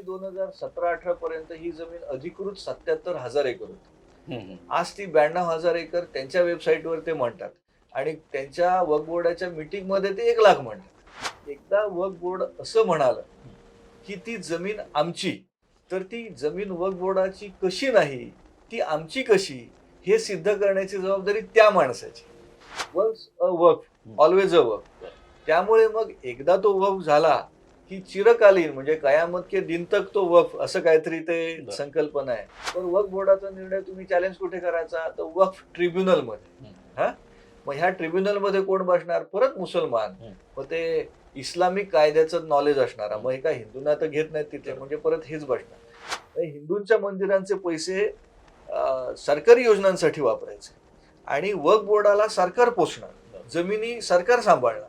ती दोन हजार सतरा अठरा पर्यंत ही जमीन अधिकृत सत्याहत्तर हजार एकर होती. आज ती ब्याण्णव हजार एकर त्यांच्या वेबसाईटवर ते म्हणतात. आणि त्यांच्या वक बोर्डाच्या मीटिंगमध्ये ते एक लाख म्हणतात. एकदा वक बोर्ड असं म्हणालं की ती जमीन आमची तर ती जमीन वक बोर्डाची कशी नाही ती आमची कशी हे सिद्ध करण्याची जबाबदारी त्या माणसाची. Works a work always a वक त्यामुळे मग एकदा तो वफ झाला की चिरकालीन म्हणजे कयामत के दिन तक तो वफ असं काहीतरी ते. संकल्पना आहे. पण वक्फ बोर्डाचा निर्णय तुम्ही चॅलेंज कुठे करायचा? तर वक्फ ट्रिब्युनलमध्ये. हा? मग ह्या ट्रिब्युनलमध्ये कोण बसणार? परत मुसलमान. मग ते इस्लामिक कायद्याचं नॉलेज असणार. मग काय हिंदूंना तर घेत नाहीत तिथे म्हणजे परत हेच बसणार. हिंदूंच्या मंदिरांचे पैसे सरकारी योजनांसाठी वापरायचे. आणि वक्फ बोर्डाला सरकार पोचणार जमिनी सरकार सांभाळणार.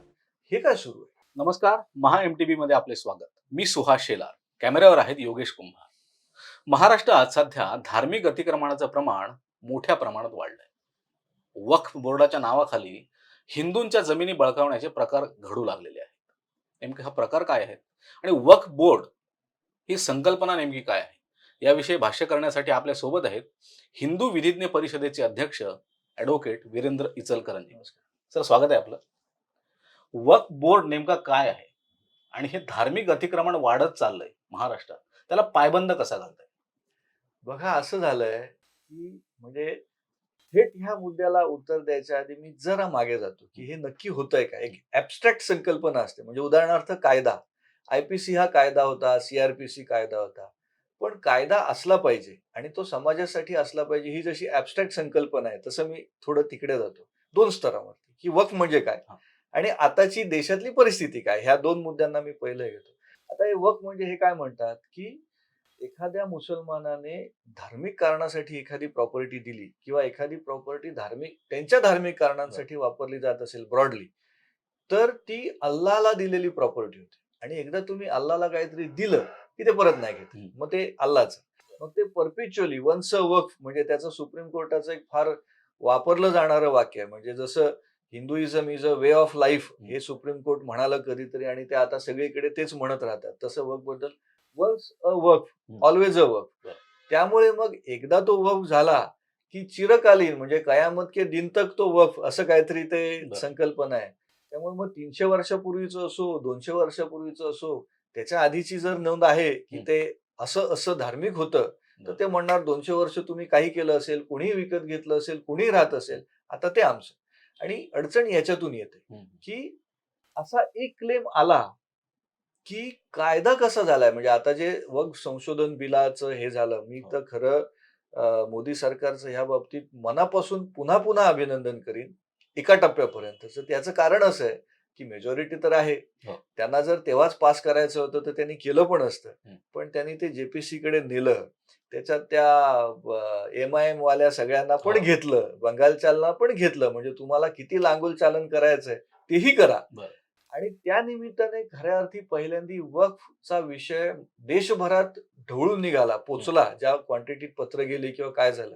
हे काय सुरू आहे? नमस्कार महा एम टी मध्ये आपले स्वागत. मी सुहास शेलार. कॅमेऱ्यावर आहेत योगेश कुंभार. महाराष्ट्रात सध्या धार्मिक अतिक्रमणाचं प्रमाण मोठ्या प्रमाणात वाढलंय. वक्फ बोर्डाच्या नावाखाली हिंदूंच्या जमिनी बळकावण्याचे प्रकार घडू लागलेले आहेत. नेमके हा प्रकार काय आहेत आणि वक्फ बोर्ड ही संकल्पना नेमकी काय आहे? याविषयी भाष्य करण्यासाठी आपल्यासोबत आहेत हिंदू विधिज्ञ परिषदेचे अध्यक्ष ॲडव्होकेट वीरेंद्र इचलकरंजी. सर स्वागत आहे आपलं. वक्फ बोर्ड नेमका काय आहे? आणि हे धार्मिक अतिक्रमण वाढत चाललंय महाराष्ट्रात. त्याला पायबंद कसा घालताय? बघा असं झालंय की म्हणजे थेट ह्या मुद्द्याला उत्तर द्यायच्या आधी मी जरा मागे जातो की हे नक्की होतंय का? एक ऍबस्ट्रॅक्ट संकल्पना असते. म्हणजे उदाहरणार्थ कायदा. आयपीसी हा कायदा होता सीआरपीसी कायदा होता. पण कायदा असला पाहिजे आणि तो समाजासाठी असला पाहिजे ही जशी ऍबस्ट्रॅक्ट संकल्पना आहे तसं मी थोडं तिकडे जातो. दोन स्तरावरती. की वक्फ म्हणजे काय. आणि आताची देशातली परिस्थिती काय? ह्या दोन मुद्द्यांना मी पहिले घेतो. आता हे वक्फ म्हणजे हे काय म्हणतात की एखाद्या मुसलमानाने धार्मिक कारणासाठी एखादी प्रॉपर्टी दिली किंवा एखादी प्रॉपर्टी धार्मिक त्यांच्या धार्मिक कारणांसाठी वापरली जात असेल ब्रॉडली तर ती अल्लाला दिलेली प्रॉपर्टी होती. आणि एकदा तुम्ही अल्लाला काहीतरी दिलं की ते परत नाही घेत. मग ते अल्लाचं. मग ते परपिच्युअली वन्स अ वक्फ म्हणजे त्याचं सुप्रीम कोर्टाचं एक फार वापरलं जाणारं वाक्य आहे. म्हणजे जसं Hinduism is a way of life हे सुप्रीम कोर्ट म्हणालं कधीतरी आणि ते आता सगळीकडे तेच म्हणत राहतात तसं वक्फबद्दल वन्स अ हम्म. ऑलवेज अ बरं. त्यामुळे मग एकदा तो वक्फ झाला की चिरकालीन म्हणजे कयामत के दिन तक तो वक्फ असं काहीतरी ते. संकल्पना आहे त्यामुळे मग तीनशे वर्षापूर्वीचं असो दोनशे वर्षापूर्वीचं असो त्याच्या आधीची जर नोंद आहे की. ते असं असं धार्मिक होतं तर. ते म्हणणार दोनशे वर्ष तुम्ही काही केलं असेल कुणीही विकत घेतलं असेल कुणीही राहत असेल आता ते आमचं आणि अडचण याच्यातून येते. की असा एक क्लेम आला की कायदा कसा झालाय म्हणजे आता जे वग संशोधन बिलाचं हे झालं मी तर खरं मोदी सरकारचं ह्या बाबतीत मनापासून पुन्हा पुन्हा अभिनंदन करीन एका टप्प्यापर्यंत त्याचं कारण असं आहे की मेजॉरिटी तर आहे हो. त्यांना जर तेव्हाच पास करायचं होतं तर त्यांनी केलं पण असतं. पण त्यांनी ते जेपीसी कडे नेलं त्याच्यात त्या एम आय एम वाल्या सगळ्यांना पण. घेतलं. बंगालच्याला पण घेतलं. म्हणजे तुम्हाला किती लांगुल चालन करायचंय तेही करा. आणि त्या निमित्ताने खऱ्या अर्थी पहिल्यांदी वक्फचा विषय देशभरात ढवळून निघाला पोचला. ज्या क्वांटिटीत पत्र गेली किंवा काय झालं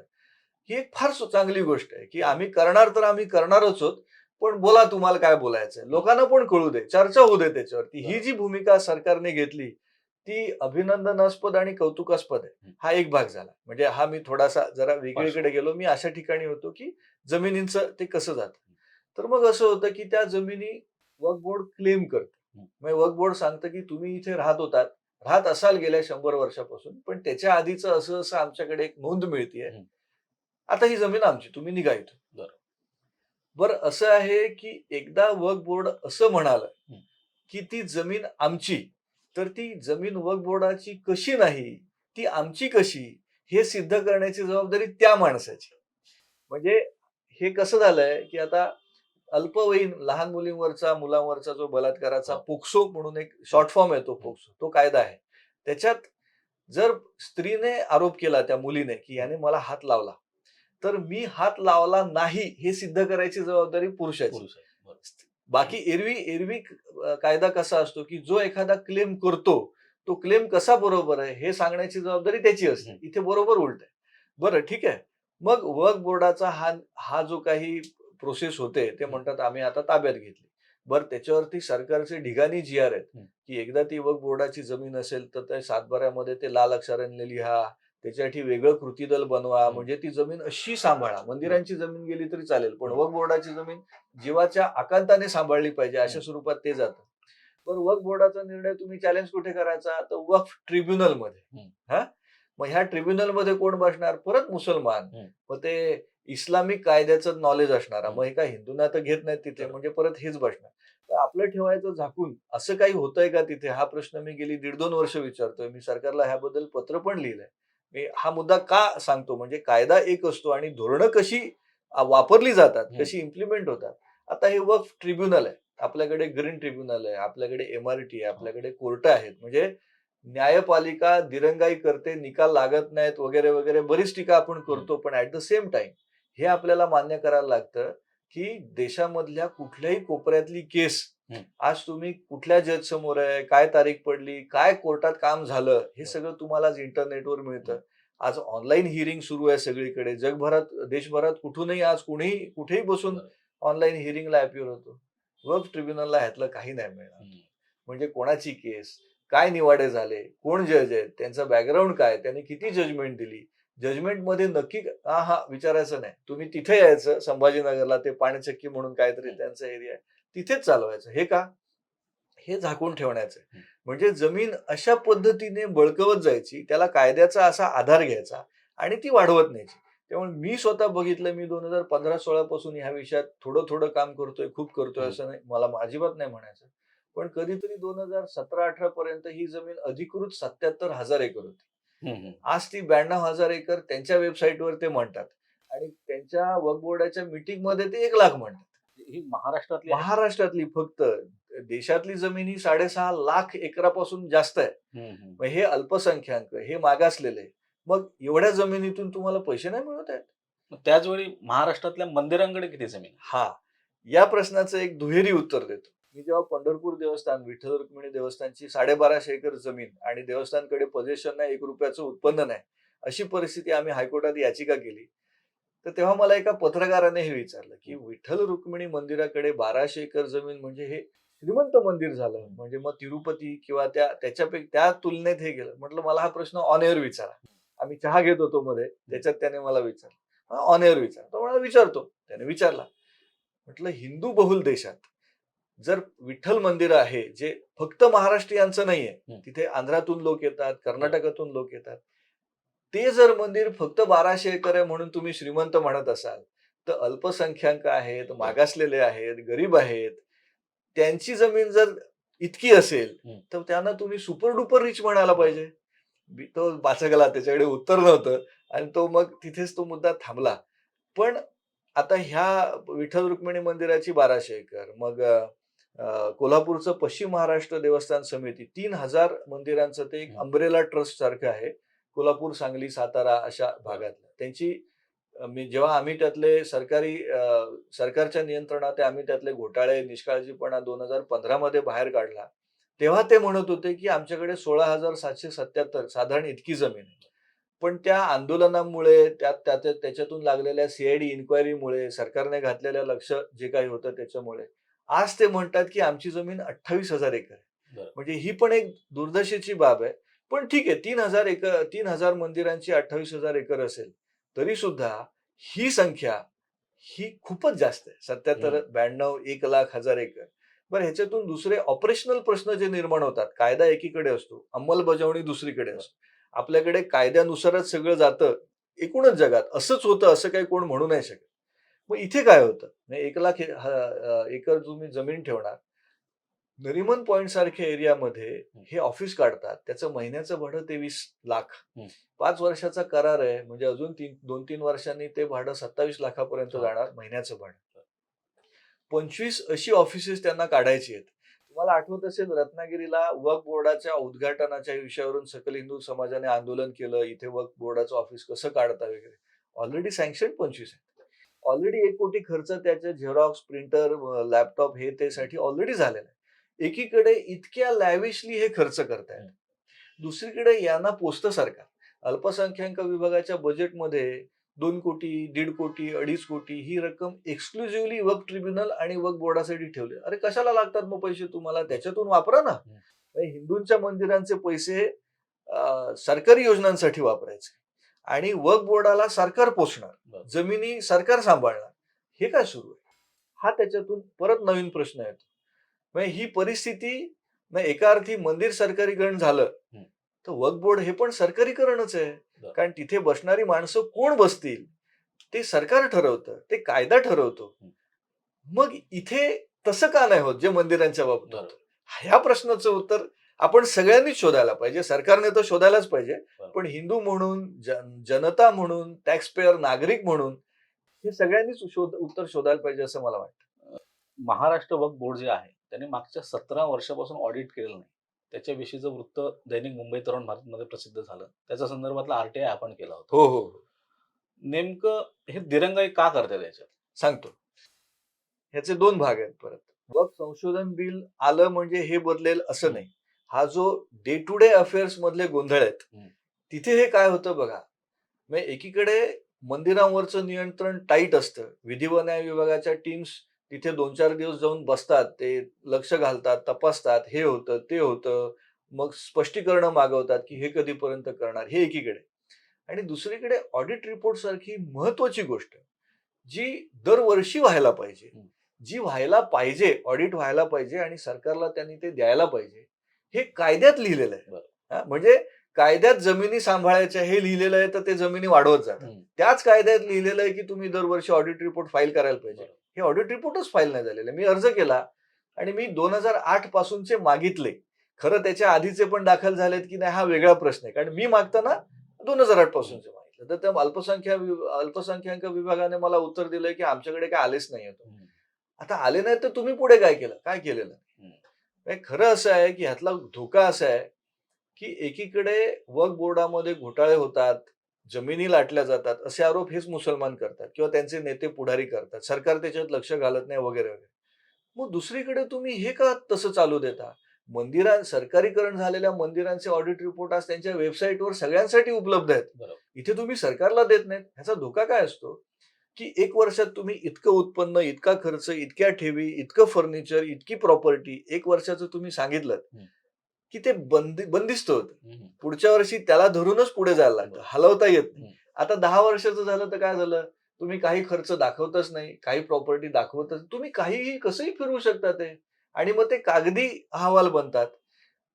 ही एक फार चांगली गोष्ट आहे की आम्ही करणार तर आम्ही करणारच आहोत पण बोला तुम्हाला काय बोलायचंय. लोकांना पण कळू दे चर्चा होऊ दे त्याच्यावरती. ही जी भूमिका सरकारने घेतली ती अभिनंदनास्पद आणि कौतुकास्पद आहे. हा. एक भाग झाला. म्हणजे हा मी थोडासा जरा वेगळीकडे गेलो. मी अशा ठिकाणी होतो की जमिनींचं ते कसं जातं. तर मग असं होतं की त्या जमिनी वक्फ बोर्ड क्लेम करतं. म्हणजे वक्फ बोर्ड सांगतं की तुम्ही इथे राहत होतात. राहत असाल गेल्या शंभर वर्षापासून पण त्याच्या आधीचं असं असं आमच्याकडे एक नोंद मिळतीये. आता ही जमीन आमची तुम्ही निघा इथून. बरं. बरं असं आहे की एकदा वक्फ बोर्ड असं म्हणालं. की ती जमीन आमची तर ती जमीन वक बोर्डाची कशी नाही ती आमची कशी हे सिद्ध करण्याची जबाबदारी त्या माणसाची. म्हणजे हे कसं झालंय की आता अल्पवयीन लहान मुलींवरचा मुलांवरचा जो बलात्काराचा पोक्सो म्हणून एक शॉर्ट फॉर्म आहे तो पोक्सो तो कायदा आहे. त्याच्यात जर स्त्रीने आरोप केला त्या मुलीने की याने मला हात लावला तर मी हात लावला नाही हे सिद्ध करायची जबाबदारी पुरुषाची. बाकी एरवी एरवी कायदा कसा असतो की जो एखादा क्लेम करतो तो क्लेम कसा बरोबर आहे हे सांगण्याची जबाबदारी त्याची असते. इथे बरोबर उलट आहे. बरं ठीक आहे. मग वक्फ बोर्डाचा हा हा जो काही प्रोसेस होते ते म्हणतात आम्ही आता ताब्यात घेतली. बर त्याच्यावरती सरकारचे ढिगाणी जी आर आहेत. की एकदा ती वक्फ बोर्डाची जमीन असेल तर त्या सातबाऱ्यामध्ये ते लाल अक्षरांनी लिहा त्याच्यासाठी वेगळं कृती दल बनवा. म्हणजे ती जमीन अशी सांभाळा मंदिरांची जमीन गेली तरी चालेल पण. वक्फ बोर्डाची जमीन जीवाच्या आकांताने सांभाळली पाहिजे अशा. स्वरूपात ते जातं पण वक्फ बोर्डाचा निर्णय तुम्ही चॅलेंज कुठे करायचा तर वक्फ ट्रिब्युनलमध्ये हम्म. हा मग ह्या ट्रिब्युनलमध्ये कोण बसणार परत मुसलमान. मग ते इस्लामिक कायद्याचं नॉलेज असणारा. मग हे काय हिंदूंना तर घेत नाहीत तिथे. म्हणजे परत हेच बसणार तर आपलं ठेवायचं झाकून असं काही होतंय का तिथे हा प्रश्न मी गेली दीड दोन वर्ष विचारतोय मी सरकारला ह्याबद्दल पत्र पण लिहिलंय मी हा मुद्दा का सांगतो? म्हणजे कायदा एक असतो आणि धोरणं कशी वापरली जातात. कशी इम्प्लिमेंट होतात. आता हे वक्फ ट्रिब्युनल आहे. आपल्याकडे ग्रीन ट्रिब्युनल आहे आपल्याकडे एमआरटी आहे आपल्याकडे कोर्ट आहेत. म्हणजे न्यायपालिका दिरंगाई करते निकाल लागत नाहीत वगैरे वगैरे बरीच टीका आपण करतो. पण ऍट द सेम टाइम हे आपल्याला मान्य करायला लागतं की देशामधल्या कुठल्याही कोपऱ्यातली केस. आज तुम्ही कुठल्या जज समोर आहे काय तारीख पडली काय कोर्टात काम झालं हे सगळं तुम्हाला आज इंटरनेटवर मिळतं. आज ऑनलाईन हिअरिंग सुरू आहे सगळीकडे. जगभरात देशभरात कुठूनही आज कुणीही कुठेही बसून ऑनलाईन हिअरिंगला अपिअर होतो. वक्फ ट्रिब्युनलला ह्यातलं काही नाही मिळणार. म्हणजे कोणाची केस काय निवाडे झाले कोण जज आहेत त्यांचा बॅकग्राऊंड काय त्यांनी किती जजमेंट दिली जजमेंटमध्ये नक्की हा हा विचारायचं नाही. तुम्ही तिथे यायचं संभाजीनगरला ते पाणीचक्की म्हणून काहीतरी त्यांचा एरिया आहे. तिथेच चालवायचं. हे का? हे झाकून ठेवण्याचं. म्हणजे जमीन अशा पद्धतीने बळकवत जायची त्याला कायद्याचा असा आधार घ्यायचा आणि ती वाढवत न्यायची. त्यामुळे मी स्वतः बघितलं मी दोन हजार पंधरा सोळा पासून ह्या विषयात थोडं थोडं काम करतोय खूप करतोय. असं नाही. मला अजिबात नाही म्हणायचं. पण कधीतरी दोन हजार सतरा अठरा पर्यंत ही जमीन अधिकृत सत्याहत्तर हजार एकर होती. आज ती ब्याण्णव हजार एकर त्यांच्या वेबसाईटवर ते म्हणतात आणि त्यांच्या वक्फ बोर्डाच्या मीटिंगमध्ये ते एक लाख म्हणतात. ही महाराष्ट्रातली. महाराष्ट्रातली फक्त देशातली जमीन ही साडेसहा लाख एकरापासून जास्त आहे. हे अल्पसंख्याक हे मागासलेले मग एवढ्या जमिनीतून तुम्हाला पैसे नाही मिळत आहेत? त्याचवेळी महाराष्ट्रातल्या मंदिरांकडे किती जमीन? हा. या प्रश्नाचं एक दुहेरी उत्तर देतो. मी जेव्हा पंढरपूर देवस्थान विठ्ठल रुक्मिणी देवस्थानची साडेबाराशे एकर जमीन आणि देवस्थानकडे पोझिशन नाही एक रुपयाचं उत्पन्न नाही अशी परिस्थिती आम्ही हायकोर्टात याचिका केली. तर तेव्हा मला एका पत्रकाराने हे विचारलं की विठ्ठल रुक्मिणी मंदिराकडे बाराशे एकर जमीन म्हणजे हे श्रीमंत मंदिर झालं म्हणजे मग तिरुपती किंवा त्या त्याच्यापैकी त्या तुलनेत हे गेलं. म्हटलं मला हा प्रश्न ऑन एअर विचारा. आम्ही चहा घेत होतो मध्ये त्याच्यात त्याने मला विचारलं. ऑन एअर विचार तो मला विचारतो. त्याने विचारला. म्हटलं हिंदू बहुल देशात जर विठ्ठल मंदिर आहे जे फक्त महाराष्ट्रीयांचं नाहीये. तिथे आंध्रातून लोक येतात कर्नाटकातून लोक येतात ते जर मंदिर फक्त बाराशे एकर आहे म्हणून तुम्ही श्रीमंत म्हणत असाल तर अल्पसंख्याक आहेत मागासलेले आहेत गरीब आहेत त्यांची जमीन जर इतकी असेल. तर त्यांना तुम्ही सुपर डुपर रिच म्हणायला पाहिजे तो बाचकला त्याच्याकडे उत्तर नव्हतं आणि तो मग तिथेच तो मुद्दा थांबला पण आता ह्या विठ्ठल रुक्मिणी मंदिराची बाराशे एकर मग कोल्हापूरचं पश्चिम महाराष्ट्र देवस्थान समिती तीन हजार मंदिरांचं ते एक. अंब्रेला ट्रस्ट सारखं आहे. कोल्हापूर सांगली सातारा अशा भागातलं. त्यांची जेव्हा आम्ही त्यातले सरकारी सरकारच्या नियंत्रणात आम्ही त्यातले घोटाळे निष्काळजीपणा दोन हजार पंधरा मध्ये बाहेर काढला तेव्हा ते म्हणत होते की आमच्याकडे सोळा हजार सातशे सत्याहत्तर साधारण इतकी जमीन आहे. पण त्या आंदोलनामुळे त्यात त्यात त्याच्यातून लागलेल्या सीआयडी इन्क्वायरीमुळे सरकारने घातलेल्या लक्ष जे काही होतं त्याच्यामुळे आज ते म्हणतात की आमची जमीन अठ्ठावीस हजार एकर आहे. म्हणजे ही पण एक दुर्दशेची बाब आहे. पण ठीक आहे तीन हजार एकर तीन हजार मंदिरांची अठ्ठावीस हजार एकर असेल तरी सुद्धा ही संख्या ही खूपच जास्त आहे. सत्याहत्तर ब्याण्णव एक लाख हजार एकर. बरं ह्याच्यातून दुसरे ऑपरेशनल प्रश्न जे निर्माण होतात कायदा एकीकडे असतो अंमलबजावणी दुसरीकडे असतो. आपल्याकडे कायद्यानुसारच सगळं जातं एकूणच जगात. असंच होतं असं काही कोण म्हणू नाही शकत. मग इथे काय होतं? म्हणजे एक लाख एकर तुम्ही जमीन ठेवणार. नरिमन पॉइंट सारख्या एरियामध्ये हे. ऑफिस काढतात. त्याचं महिन्याचं भाडं तेवीस लाख. पाच वर्षाचा करार आहे. म्हणजे अजून तीन दोन तीन वर्षांनी ते भाडं सत्तावीस लाखापर्यंत. जाणार महिन्याचं भाडं. पंचवीस अशी ऑफिसेस त्यांना काढायची आहेत. तुम्हाला आठवत असेल रत्नागिरीला वक्फ बोर्डाच्या उद्घाटनाच्या विषयावरून सकल हिंदू समाजाने आंदोलन केलं. इथे वक्फ बोर्डाचं ऑफिस कसं काढता वगैरे. ऑलरेडी सँक्शन पंचवीस आहेत ऑलरेडी एक कोटी खर्च त्याचे झेरॉक्स प्रिंटर लॅपटॉप हे ते साठी ऑलरेडी झालेला आहे. एकीकडे इतक्या लॅविशली हे खर्च करतायत. दुसरीकडे यांना पोचतं सरकार. अल्पसंख्याक विभागाच्या बजेटमध्ये दोन कोटी दीड कोटी अडीच कोटी ही रक्कम एक्सक्लुझिव्हली वक्फ ट्रिब्युनल आणि वक्फ बोर्डासाठी ठेवले. अरे कशाला लागतात मग पैसे तुम्हाला? त्याच्यातून वापरा ना. हिंदूंच्या मंदिरांचे पैसे सरकारी योजनांसाठी वापरायचे. आणि वक्फ बोर्डाला सरकार पोचणार. जमिनी सरकार सांभाळणार हे काय सुरू आहे हा त्याच्यातून परत नवीन प्रश्न येतो म्हणजे ही परिस्थिती एका अर्थी मंदिर सरकारीकरण झालं. तर वक्फ बोर्ड हे पण सरकारीकरणच आहे. कारण तिथे बसणारी माणसं कोण बसतील ते सरकार ठरवतं ते कायदा ठरवतो. मग इथे तसं का नाही होत जे मंदिरांच्या बाबतीत? ह्या प्रश्नाचं उत्तर आपण सगळ्यांनीच शोधायला पाहिजे. सरकारने तर शोधायलाच पाहिजे. पण हिंदू म्हणून जन- जनता म्हणून टॅक्स पेअर नागरिक म्हणून हे सगळ्यांनीच शोध उत्तर शोधायला पाहिजे असं मला वाटतं. महाराष्ट्र वक्फ बोर्ड जे आहे त्याने मागच्या सतरा वर्षापासून ऑडिट केलेलं नाही. त्याच्याविषयीचं वृत्त दैनिक मुंबई तरुण भारतमध्ये प्रसिद्ध झालं त्याच्या संदर्भातला आरटीआय आपण केला होता. हो हो हो. नेमकं हे दिरंगाई का करते त्याच्यात सांगतो. ह्याचे दोन भाग आहेत परत. वक संशोधन बिल आलं म्हणजे हे बदलेल असं नाही. हा जो डे टू डे अफेअर्स मधले गोंधळ आहेत. तिथे हे काय होतं बघा. म्हणजे एकीकडे मंदिरांवरचं नियंत्रण टाईट असतं. विधी व न्याय विभागाच्या टीम्स तिथे दोन चार दिवस जाऊन बसतात ते लक्ष घालतात तपासतात हे होतं ते होतं. मग स्पष्टीकरण मागवतात की हे कधीपर्यंत करणार हे एकीकडे. आणि दुसरीकडे ऑडिट रिपोर्ट सारखी महत्वाची गोष्ट जी दरवर्षी व्हायला पाहिजे. जी व्हायला पाहिजे ऑडिट व्हायला पाहिजे आणि सरकारला त्यांनी ते द्यायला पाहिजे. हे कायद्यात लिहिलेलं आहे. म्हणजे कायद्यात जमिनी सांभाळायच्या हे लिहिलेलं आहे तर ते जमिनी वाढवत जातात. त्याच कायद्यात लिहिलेलं आहे की तुम्ही दरवर्षी ऑडिट रिपोर्ट फाईल करायला पाहिजे. हे ऑडिट रिपोर्टच फाईल नाही झालेले मी अर्ज केला आणि मी दोन हजार आठ पासूनचे मागितले. खरं त्याच्या आधीचे पण दाखल झालेत की नाही हा वेगळा प्रश्न आहे. कारण मी मागताना दोन हजार आठ पासूनचे मागितलं. तर त्या अल्पसंख्या अल्पसंख्याक विभागाने मला उत्तर दिलंय की आमच्याकडे काय आलेच नाही आता आले नाही तर तुम्ही पुढे काय केलं? काय केलेलं? म्हणजे खरं असं आहे की ह्यातला धोका असा आहे की एकीकडे वक्फ बोर्डामध्ये घोटाळे होतात जमिनी लाटल्या जातात असे आरोप हेच मुसलमान करतात किंवा त्यांचे नेते पुढारी करतात सरकार त्याच्यात लक्ष घालत नाही वगैरे वगैरे. मग दुसरीकडे तुम्ही हे का तसं चालू देता? मंदिरां सरकारीकरण झालेल्या मंदिरांचे ऑडिट रिपोर्ट आज त्यांच्या वेबसाईटवर सगळ्यांसाठी उपलब्ध आहेत. इथे तुम्ही सरकारला देत नाहीत. ह्याचा धोका काय असतो? की एक वर्षात तुम्ही इतकं उत्पन्न इतका खर्च इतक्या ठेवी इतकं फर्निचर इतकी प्रॉपर्टी एक वर्षाचं तुम्ही सांगितलं. की ते बंदी बंदिस्त होतं. पुढच्या वर्षी त्याला धरूनच पुढे जायला लागतं. हलवता येत नाही. आता दहा वर्षाचं झालं तर काय झालं तुम्ही काही खर्च दाखवतच नाही काही प्रॉपर्टी दाखवतच तुम्ही काहीही कसंही फिरवू शकता ते आणि मग ते कागदी अहवाल बनतात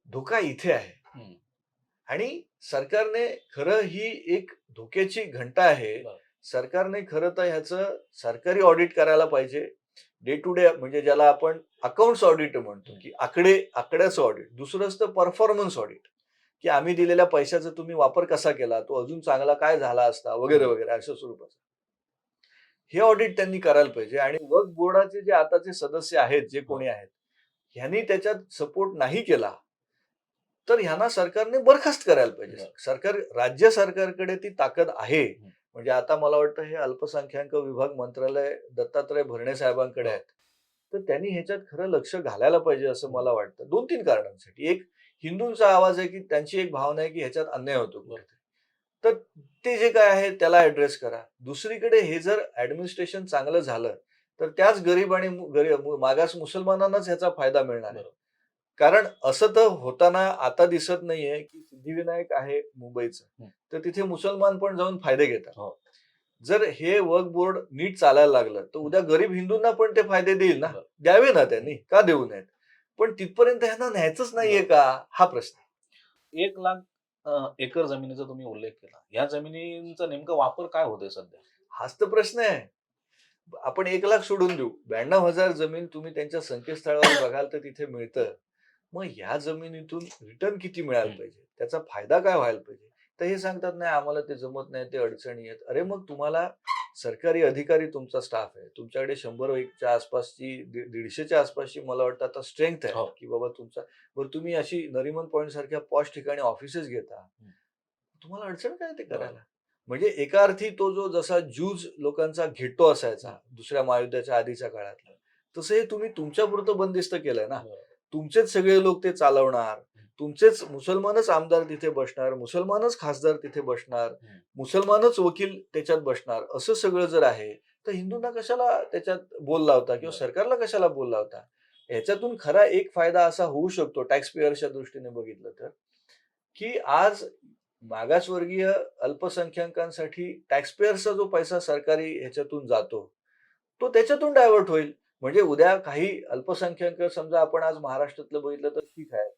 धोका इथे आहे. आणि सरकारने खरं ही एक धोक्याची घंटा आहे. सरकारने खरं तर ह्याचं सरकारी ऑडिट करायला पाहिजे. डे टू डे म्हणजे ज्याला आपण अकाउंट्स ऑडिट म्हणतो की आकडे आकड्याचं ऑडिट दुसरं असतं परफॉर्मन्स ऑडिट की आम्ही दिलेल्या पैशाचा तुम्ही वापर कसा केला? तो अजून चांगला काय झाला असता? वगैरे वगैरे अशा स्वरूपाचं. हे ऑडिट त्यांनी करायला पाहिजे. आणि वक्फ बोर्डाचे जे आताचे सदस्य आहेत जे कोणी आहेत ह्यांनी त्याच्यात सपोर्ट नाही केला तर ह्यांना सरकारने बरखास्त करायला पाहिजे. सरकार राज्य सरकारकडे ती ताकद आहे. म्हणजे आता मला वाटतं हे अल्पसंख्याक विभाग मंत्रालय दत्तात्रय भरणे साहेबांकडे हो. आहेत. तर त्यांनी ह्याच्यात खरं लक्ष घालायला पाहिजे असं मला वाटतं. दोन तीन कारणांसाठी. एक हिंदूंचा आवाज आहे की त्यांची एक भावना आहे की ह्याच्यात अन्याय होतो. तर ते जे काय आहे त्याला ऍड्रेस करा. दुसरीकडे हे जर ऍडमिनिस्ट्रेशन चांगलं झालं तर त्याच गरीब आणि गरीब मागास मुसलमानांनाच ह्याचा फायदा मिळणार आहे. कारण असं तर होताना आता दिसत नाहीये की सिद्धिविनायक आहे मुंबईचं. तर तिथे मुसलमान पण जाऊन फायदे घेतात. हो. जर हे वर्क बोर्ड नीट चालायला लागलं तर उद्या गरीब हिंदूंना पण ते फायदे देईल ना. द्यावे ना त्यांनी? का देऊ नयेत? पण तिथपर्यंत ह्यांना न्यायचंच नाहीये का? हा प्रश्न एक लाख एकर जमिनीचा तुम्ही उल्लेख केला. या जमिनींचा नेमका वापर काय होतोय सध्या? हाच तर प्रश्न आहे. आपण एक लाख सोडून देऊ. ब्याण्णव हजार जमीन तुम्ही त्यांच्या संकेतस्थळावर बघाल तर तिथे मिळतं. मग ह्या जमिनीतून रिटर्न किती मिळायला. पाहिजे? त्याचा फायदा काय व्हायला पाहिजे? तर हे सांगतात नाही आम्हाला ते जमत नाही ते अडचणी आहेत. अरे मग तुम्हाला सरकारी अधिकारी तुमचा स्टाफ आहे. तुमच्याकडे शंभर एकच्या आसपासची दीड- दीडशेच्या आसपासची मला वाटतं आता स्ट्रेंथ आहे. हो. की बाबा तुमचा बरं तुम्ही अशी नरिमन पॉईंट सारख्या पॉश ठिकाणी ऑफिसेस घेता. तुम्हाला अडचण काय ते करायला? म्हणजे एका अर्थी तो जो जसा जूज लोकांचा घेतो असायचा दुसऱ्या महायुद्धाच्या आधीच्या काळातला तसं हे तुम्ही तुमच्या पुरतं बंदिस्त केलंय ना? तुमचेच सगळे लोक ते चालवणार तुमचेच मुसलमानच आमदार तिथे बसणार मुसलमानच खासदार तिथे बसणार. मुसलमानच वकील त्याच्यात बसणार असं सगळं जर आहे तर हिंदूंना कशाला त्याच्यात बोल लावता किंवा. सरकारला कशाला बोल लावता ह्याच्यातून खरा एक फायदा असा होऊ शकतो टॅक्स पेअरच्या दृष्टीने बघितलं तर की आज मागासवर्गीय अल्पसंख्याकांसाठी टॅक्स पेअर्सचा जो पैसा सरकारी ह्याच्यातून जातो तो त्याच्यातून डायव्हर्ट होईल म्हणजे उद्या काही अल्पसंख्याक समजा आपण आज महाराष्ट्रातलं बघितलं तर शीख आहेत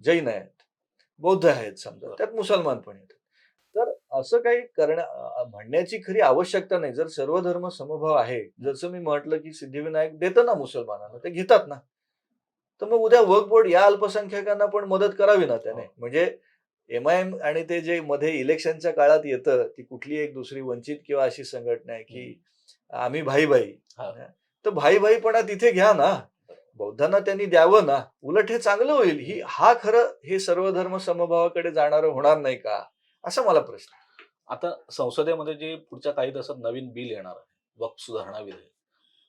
जैन आहेत बौद्ध आहेत समजा त्यात मुसलमान पण आहेत तर असं काही करण्या अं, म्हणण्याची खरी आवश्यकता नाही. जर सर्व धर्म समभाव आहे जसं मी म्हटलं की सिद्धिविनायक देतं ना मुसलमानांना ते घेतात ना. तर मग उद्या वर्क बोर्ड या अल्पसंख्याकांना पण मदत करावी ना त्याने? हो. म्हणजे एम आय एम आणि ते जे मध्ये इलेक्शनच्या काळात येतं ती कुठली एक दुसरी वंचित किंवा अशी संघटना आहे की आम्ही भाई भाई. तर भाई भाईपणा तिथे घ्या ना. बौद्धांना त्यांनी द्यावं ना. उलट हे चांगलं होईल. ही हा खरं हे सर्व धर्म समभावाकडे जाणारं होणार नाही का? असा मला प्रश्न. आता संसदेमध्ये जे पुढच्या काही दिवसात नवीन बिल येणार आहे वक्फ सुधारणा विधेयक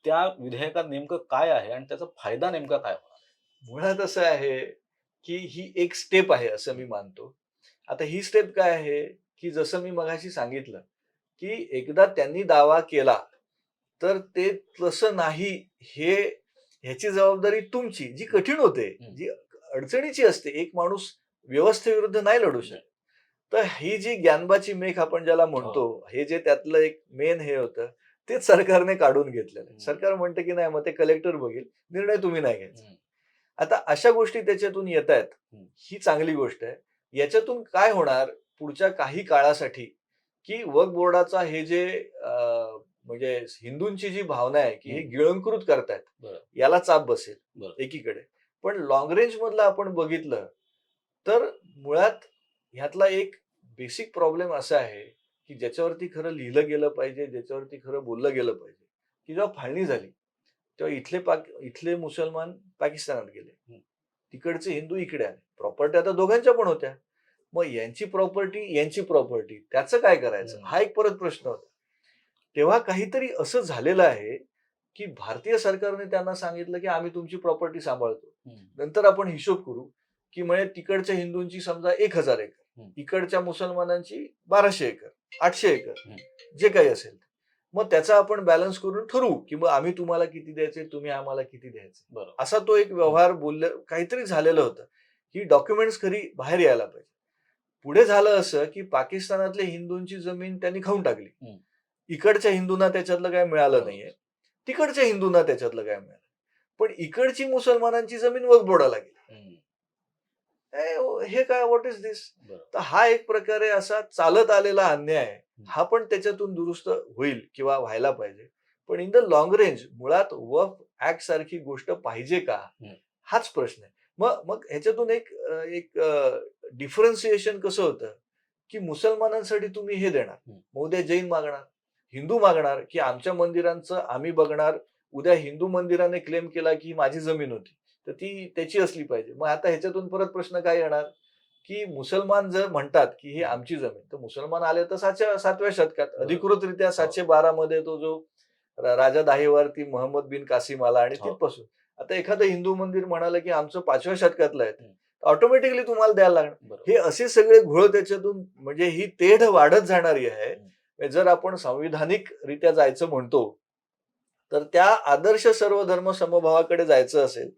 त्या विधेयकात नेमकं काय आहे आणि त्याचा फायदा नेमका काय होणार मुळात असं आहे की ही एक स्टेप आहे असं मी मानतो. आता ही स्टेप काय आहे? की जसं मी मगाशी सांगितलं की एकदा त्यांनी दावा केला तर ते तसं नाही हे ह्याची जबाबदारी तुमची जी कठीण होते. जी अडचणीची असते एक माणूस व्यवस्थेविरुद्ध नाही लढू शकत तर ही जी ज्ञानबाची मेख आपण ज्याला म्हणतो हे जे त्यातलं एक मेन हे होतं तेच सरकारने काढून घेतलेलं आहे. सरकार म्हणतं की नाही मग ते कलेक्टर बघील निर्णय तुम्ही नाही घ्यायचा. आता अशा गोष्टी त्याच्यातून येत आहेत. ही चांगली गोष्ट आहे याच्यातून काय होणार पुढच्या काही काळासाठी की वक्फ बोर्डाचा हे जे म्हणजे हिंदूंची जी भावना आहे की हे. गिळंकृत करतायत. याला चाप बसेल. एकीकडे पण लॉंग रेंज मधलं आपण बघितलं तर मुळात ह्यातला एक बेसिक प्रॉब्लेम असा आहे की ज्याच्यावरती खरं लिहिलं गेलं पाहिजे ज्याच्यावरती खरं बोललं गेलं पाहिजे की जेव्हा फाळणी झाली तेव्हा इथले पाक इथले मुसलमान पाकिस्तानात गेले. तिकडचे हिंदू इकडे आले प्रॉपर्टी आता दोघांच्या पण होत्या मग यांची प्रॉपर्टी यांची प्रॉपर्टी त्याचं काय करायचं. हा एक परत प्रश्न होता तेव्हा काहीतरी असं झालेलं आहे की भारतीय सरकारने त्यांना सांगितलं की आम्ही तुमची प्रॉपर्टी सांभाळतो. नंतर आपण हिशोब करू की म्हणजे तिकडच्या हिंदूंची समजा एक हजार एकर. इकडच्या मुसलमानांची बाराशे एकर आठशे एकर. जे काही असेल. मग त्याचा आपण बॅलन्स करून ठरवू की मग आम्ही तुम्हाला किती द्यायचे तुम्ही आम्हाला किती द्यायचे असा तो एक व्यवहार बोलले काहीतरी झालेलं होतं ही डॉक्युमेंट्स खरी बाहेर यायला पाहिजे पुढे झालं असं की पाकिस्तानातल्या हिंदूंची जमीन त्यांनी खाऊन टाकली. इकडच्या हिंदूंना त्याच्यातलं काय मिळालं नाहीये. तिकडच्या हिंदूंना त्याच्यातलं काय मिळालं पण इकडची मुसलमानांची जमीन बोर्डाला गेली. ए, हे काय व्हॉट इज दिस तर हा एक प्रकारे असा चालत आलेला अन्याय हा पण त्याच्यातून दुरुस्त होईल किंवा व्हायला पाहिजे. पण इन द लॉंग रेंज मुळात वफ ऍक्ट सारखी गोष्ट पाहिजे का. हाच प्रश्न आहे. मग मग ह्याच्यातून एक एक डिफरन्सिएशन कसं होतं? की मुसलमानांसाठी तुम्ही हे देणार. मग उद्या जैन मागणार. हिंदू मागणार की आमच्या मंदिरांचं आम्ही बघणार. उद्या हिंदू मंदिराने क्लेम केला की ही माझी जमीन होती. तर ती त्याची असली पाहिजे. मग आता ह्याच्यातून परत प्रश्न काय येणार? की मुसलमान जर म्हणतात की ही आमची जमीन तर मुसलमान आले तर सातशे सातव्या शतकात. अधिकृतरित्या सातशे बारा मध्ये तो जो राजा दाहीवरती मोहम्मद बिन कासिम आला आणि हो. तिथपासून. आता एखादं हिंदू मंदिर म्हणालं की आमचं पाचव्या शतकातलं आहे. ऑटोमॅटिकली तुम्हाला द्यायला लागणार. हे असे सगळे घोळ त्याच्यातून म्हणजे ही तेढ वाढत जाणारी आहे. जर आपण संविधानिक रित्या जायचं म्हणतो तर त्या आदर्श सर्व धर्म समभावाकडे जायचं असेल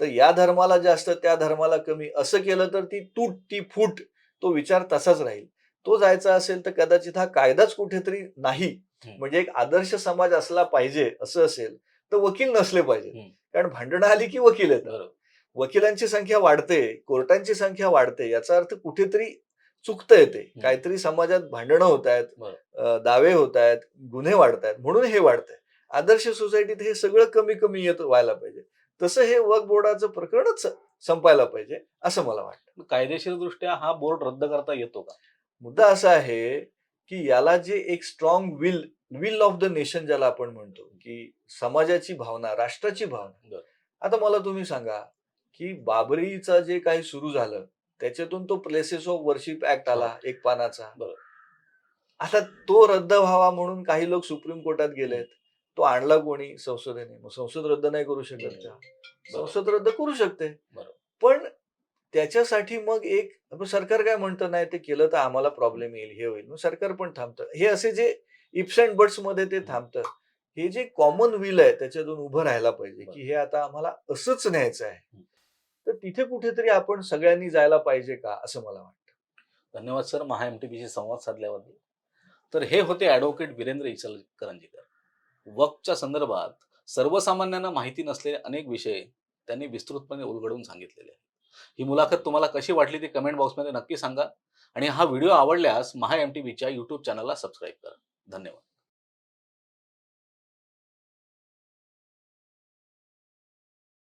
तर या धर्माला जास्त त्या धर्माला कमी. असं केलं तर ती तूट ती फूट तो विचार तसाच राहील. तो जायचा असेल तर कदाचित हा कायदाच कुठेतरी नाही. म्हणजे एक आदर्श समाज असला पाहिजे असं असेल तर वकील नसले पाहिजे. कारण भांडणं आली की वकील येतात. बरं वकिलांची संख्या वाढते कोर्टांची संख्या वाढते याचा अर्थ कुठेतरी चुकतं येते. काहीतरी समाजात भांडणं होत आहेत दावे होत आहेत गुन्हे वाढत आहेत म्हणून हे वाढतंय. आदर्श सोसायटीत हे सगळं कमी कमी येत व्हायला पाहिजे. तसं हे वक्फ बोर्डाचं प्रकरणच संपायला पाहिजे असं मला वाटतं. कायदेशीर दृष्ट्या हा बोर्ड रद्द करता येतो का? मुद्दा असा आहे की याला जे एक strong will will of the nation ज्याला आपण म्हणतो की समाजाची भावना राष्ट्राची भावना. आता मला तुम्ही सांगा की बाबरीचं जे काही सुरू झालं त्याच्यातून तो प्लेसेस ऑफ वर्शिप ऍक्ट आला एक पानाचा. आता तो रद्द व्हावा म्हणून काही लोक सुप्रीम कोर्टात गेलेत. तो आणला कोणी? संसदेने. मग संसद रद्द नाही करू शकत का? संसद रद्द करू शकते. पण त्याच्यासाठी मग एक सरकार काय म्हणतं? नाही ते केलं तर आम्हाला प्रॉब्लेम येईल हे होईल. मग सरकार पण थांबतं. हे असे जे इप्स अँड बट्समध्ये ते थांबतं. हे जे कॉमन विल आहे त्याच्यातून उभं राहायला पाहिजे. की हे आता आम्हाला असंच न्यायचं आहे. तर तिथे कुठेतरी आपण सगळ्यांनी जायला पाहिजे का असं मला वाटतं. धन्यवाद सर. महा एम टी बीशी संवाद साधल्याबद्दल. तर हे होते ॲडव्होकेट वीरेंद्र इचलकरंजीकर. वक्फच्या संदर्भात सर्वसामान्यांना माहिती नसलेले अनेक विषय त्यांनी विस्तृतपणे उलगडून सांगितलेले. आहेत ही मुलाखत तुम्हाला कशी वाटली ती कमेंट बॉक्समध्ये नक्की सांगा आणि हा व्हिडिओ आवडल्यास महा एम टी व्हीच्या यूट्यूब चॅनलला सबस्क्राईब करा. धन्यवाद.